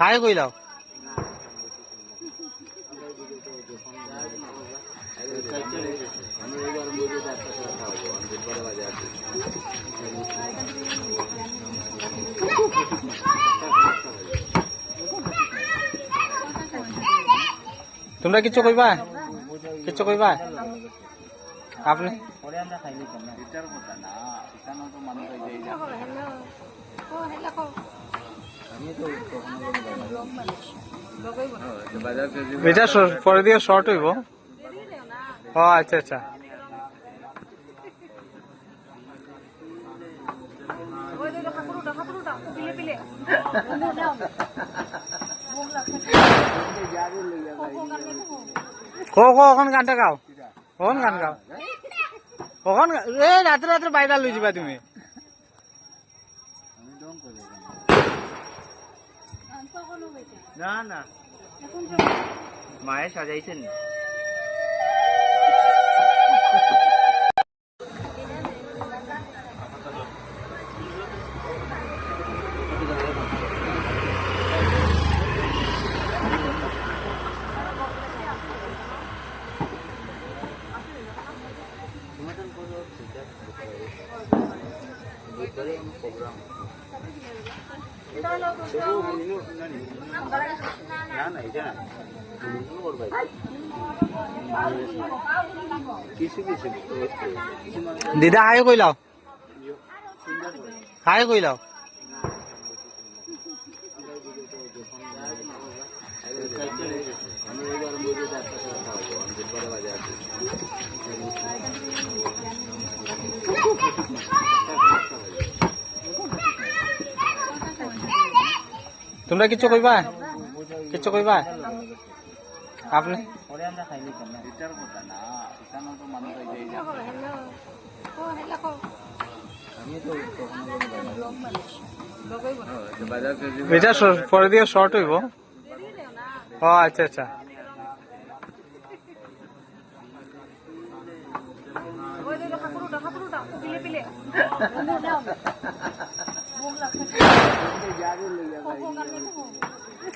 High কইলাও আমরা এবার বুঝে চারটা করে খাওয়াবো আমি বড় বাজে আছি তোমরা কিছু কইবা কিছু কইবা আপনি পরে আমরা খাইনি কেন এটার কথা না এখানে তো মানুষ এটা পরে দিয়ে শর্ট হইব। ও আচ্ছা আচ্ছা। কো কো এখন গানটা গাও। কখন গান গাও। কখন গা- এ রাত্রে রাত্রে বাইরে লই যাবা তুমি। করে না না। মায়ে সাজাইছেন। প্রোগ্রাম দিদা হাই কইলাও হাই কইলাও আমরা এবার বুঝে চারটা করে খাওয়াবো আমি বড় বাজে আছি তোমরা কিছু কইবা কিছু কইবা আপনি? কেন হয়ে এটা পরে দিয়ে শর্ট হইব। ও আচ্ছা আচ্ছা।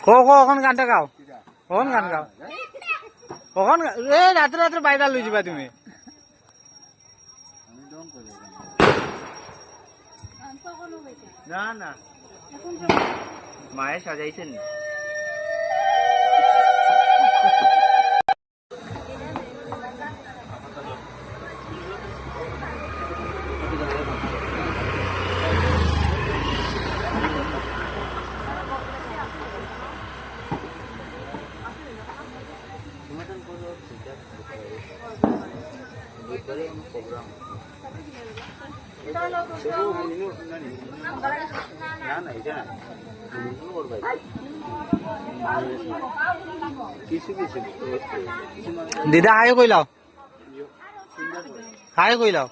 কো কো এখন গানটা গাও। কখন গান গাও? কখন? এ রাত্রে রাত্রে বাইরে লই যাবা তুমি। আমি না না। মায়ে সাজাইছেন। না না এটা না করবাই কিছু কিছু কিছু মানুষ দিদা হাই কইলাও হাই কইলাও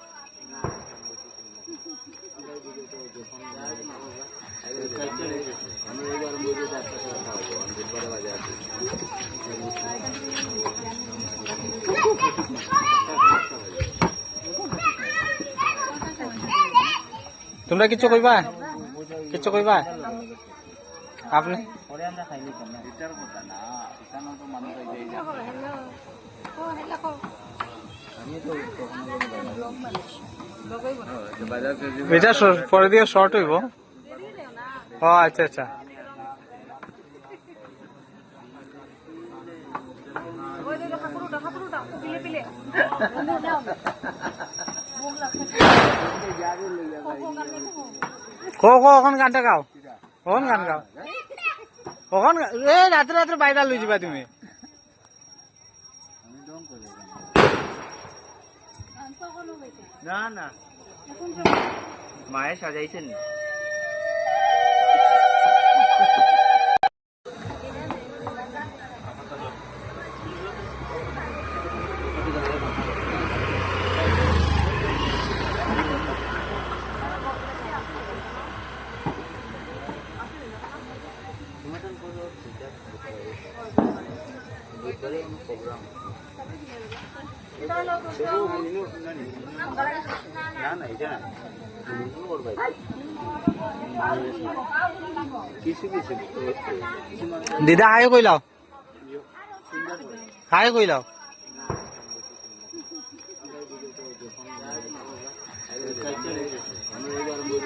আমরা এবার বুঝে চারটা করে খাওয়াবো আমি তোমরা কিছু কইবা? কিছু কইবা? আপনি? পরে দিয়ে শর্ট হইব। ও আচ্ছা আচ্ছা। কো কো এখন গানটা গাও। কখন গান গাও। কখন এ রাত্রে রাত্রে বাইরে লই যাবা তুমি। আমি দম করে না না। মায়ে সাজাইছেন দিদা হাই কইলাও হাই কইলাও আমি এবার বুঝে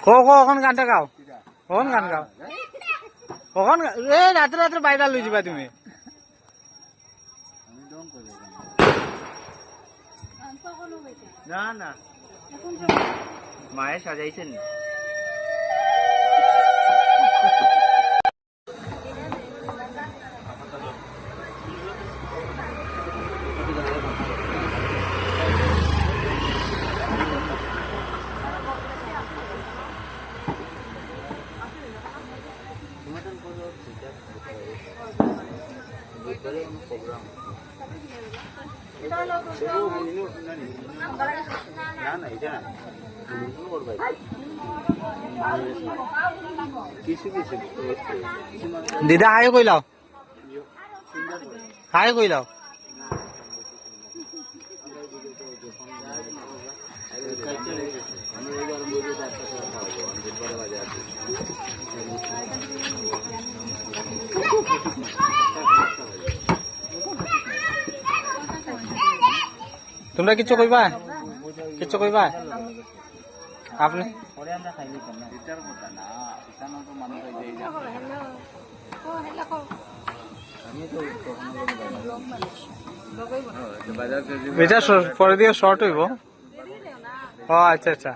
কো কো এখন গানটা গাও। কখন গান গাও। কখন গা- এ রাত্রে রাত্রে বাইরে লই যাবা তুমি। না না। মায়ে সাজাইছেন না না এটা না করবে কিছু কিছু কিছু মানুষ দিদা হাই কইলাও হাই কইলাও আমি এবার বুঝে যাচ্ছি খাওয়াবো আমি পরে বাজে আছি তোমরা কিছু কইবা কিছু কইবা? আপনি? পরে আমরা খাইলি কেন বিচার কথা না এখানে তো মানুষ এই যে আমি তো বাজার থেকে এটা শ- পরে দিয়ে শর্ট হইব। ও আচ্ছা আচ্ছা।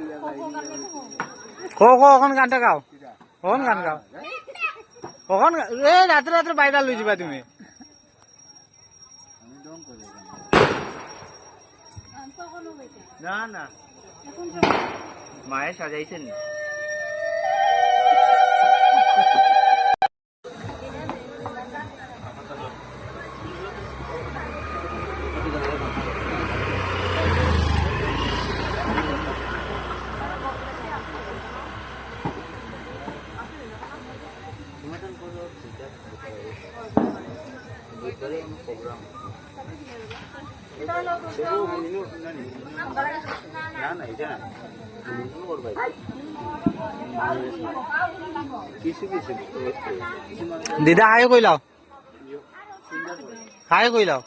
কো কো এখন গানটা গাও। কখন গান গাও। কখন গা- এ রাত্রে রাত্রে বাইরে লই যাবা তুমি। আমি দম করে না না। মায়ে সাজাইছেন না? দিদা হাই কইলাও হাই কইলাও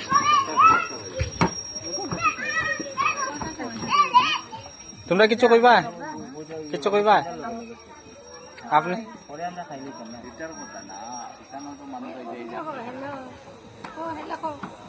আমি তোমরা কিছু কইবা? কিছু কইবা? আপনি? আমরা